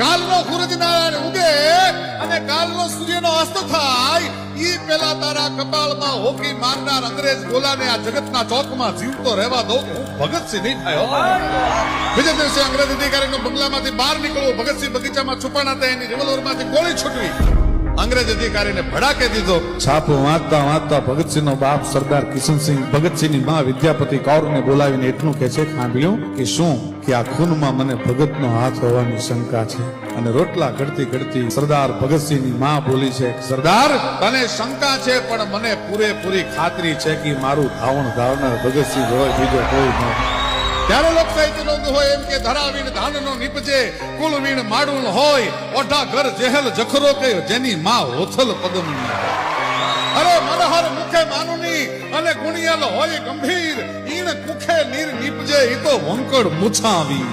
કાલનો સૂરજનારાયણ ઉગે અને કાલનો સૂર્યનો અસ્ત થાય, ઈ પેલા તારા કપાળમાં હોકી મારનાર અંગ્રેજ ગોલાને આ જગતના ચોકમાં જીવતો રહેવા દો હું ભગતસિંહ નહીં થયો બીજા દિવસે અંગ્રેજ અધિકારીનો બંગલામાંથી બહાર નીકળવું, ભગતસિંહ બગીચામાં છુપાણા હતા એની રિવોલ્વરમાંથી ગોળી છૂટવી. અંગ્રેજ અધિકારીને ભડાકે દીધો. છાપો વાંચતા વાંચતા ભગતસિંહનો બાપ સરદાર કિશનસિંહ ભગતસિંહની માં વિદ્યાપતિ કૌરને બોલાવીને એટલું કહે છે સાંભળ્યું કે શું? કે આ ખૂનમાં મને ભગતનો હાથ હોવાની શંકા છે. અને રોટલા ઘડતી ઘડતી સરદાર ભગતસિંહની માં બોલી છે, સરદાર, તને શંકા છે, પણ મને પૂરેપૂરી ખાતરી છે કે મારું ધાવણ ધાવનાર ભગતસિંહ હોય બીજો કોઈ નહીં ત્યારે લોક સાહિત્ય નોંધ હોય એમ કે ધરાવીને ધાનનો નીપજે કુલવીણ માડુણ હોય ઓઢા ઘર જેહલ જખરો કે જેની માં હોથલ પદમની અરે મનહર મુખે માનુની અને ગુણિયલ હોય ગંભીર, ઈણ કુખે નીર નીપજે ઈ તો વંકડ મુછાવી.